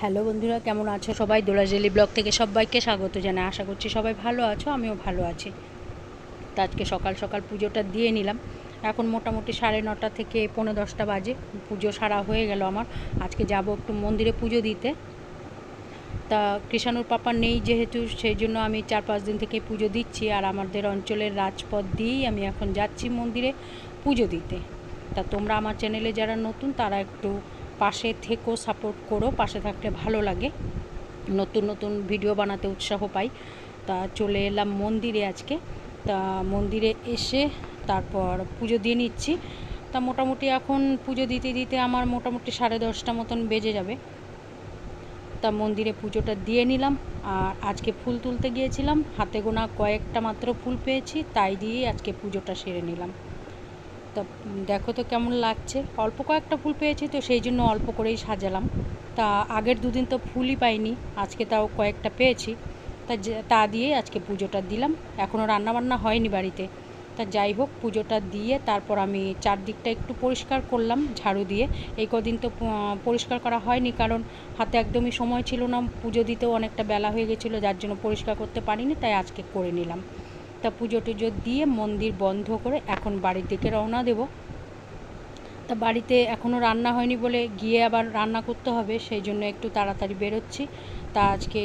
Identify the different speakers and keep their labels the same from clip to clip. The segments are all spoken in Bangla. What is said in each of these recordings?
Speaker 1: হ্যালো বন্ধুরা, কেমন আছো সবাই? দোলাজেলি ব্লগ থেকে সবাইকে স্বাগত জানাই। আশা করছি সবাই ভালো আছো, আমিও ভালো আছি। তো আজকে সকাল সকাল পুজোটা দিয়ে নিলাম। এখন মোটামুটি সাড়ে নটা থেকে পৌনে দশটা বাজে। পুজো সারা হয়ে গেল আমার। আজকে যাব একটু মন্দিরে পুজো দিতে। তা কৃষাণুর পাপা নেই যেহেতু, সেই জন্য আমি চার পাঁচ দিন থেকে পুজো দিচ্ছি। আর আমাদের অঞ্চলের রাজপথ দিয়েই আমি এখন যাচ্ছি মন্দিরে পুজো দিতে। তা তোমরা আমার চ্যানেলে যারা নতুন, তারা একটু পাশে থেকো সাপোর্ট করো, পাশে থাকলে ভালো লাগে। নতুন নতুন ভিডিও বানাতে উৎসাহ পাই। তা চলে এলাম মন্দিরে আজকে। তা মন্দিরে এসে তারপর পুজো দিয়ে নিচ্ছি। তা মোটামুটি এখন পুজো দিতে দিতে আমার মোটামুটি সাড়ে দশটা মতন বেজে যাবে। তা মন্দিরে পুজোটা দিয়ে নিলাম। আর আজকে ফুল তুলতে গিয়েছিলাম। হাতে গোনা কয়েকটা মাত্র ফুল পেয়েছি। তাই দিয়েই আজকে পুজোটা সেরে নিলাম। তা দেখো তো কেমন লাগছে। অল্প কয়েকটা ফুল পেয়েছি তো সেই জন্য অল্প করেই সাজালাম। তা আগের দুদিন তো ফুলই পাইনি, আজকে তাও কয়েকটা পেয়েছি। তা তা দিয়েই আজকে পুজোটা দিলাম। এখনও রান্নাবান্না হয়নি বাড়িতে। তা যাই হোক, পুজোটা দিয়ে তারপর আমি চারদিকটা একটু পরিষ্কার করলাম ঝাড়ু দিয়ে। এই কদিন তো পরিষ্কার করা হয়নি কারণ হাতে একদমই সময় ছিল না। পুজো দিতেও অনেকটা বেলা হয়ে গেছিল, যার জন্য পরিষ্কার করতে পারিনি, তাই আজকে করে নিলাম। তা পুজো টুজো দিয়ে মন্দির বন্ধ করে এখন বাড়ির দিকে রওনা দেব। তা বাড়িতে এখনও রান্না হয়নি বলে গিয়ে আবার রান্না করতে হবে, সেই জন্য একটু তাড়াতাড়ি বেরোচ্ছি। তা আজকে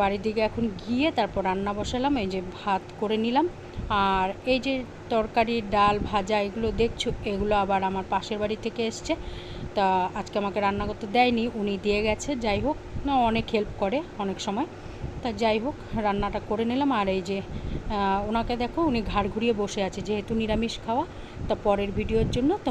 Speaker 1: বাড়ির দিকে এখন গিয়ে তারপর রান্না বসালাম, এই যে ভাত করে নিলাম। আর এই যে তরকারি, ডাল, ভাজা এগুলো দেখছ, এগুলো আবার আমার পাশের বাড়ি থেকে এসছে। তা আজকে আমাকে রান্না করতে দেয়নি, উনি দিয়ে গেছে, যাই হোক, না অনেক হেল্প করে অনেক সময়। তা যাই হোক, রান্নাটা করে নিলাম। আর এই যে ওনাকে দেখো, উনি ঘাড় ঘুরিয়ে বসে আছে, যেহেতু নিরামিষ খাওয়া, তা পরের ভিডিওর জন্য তোমার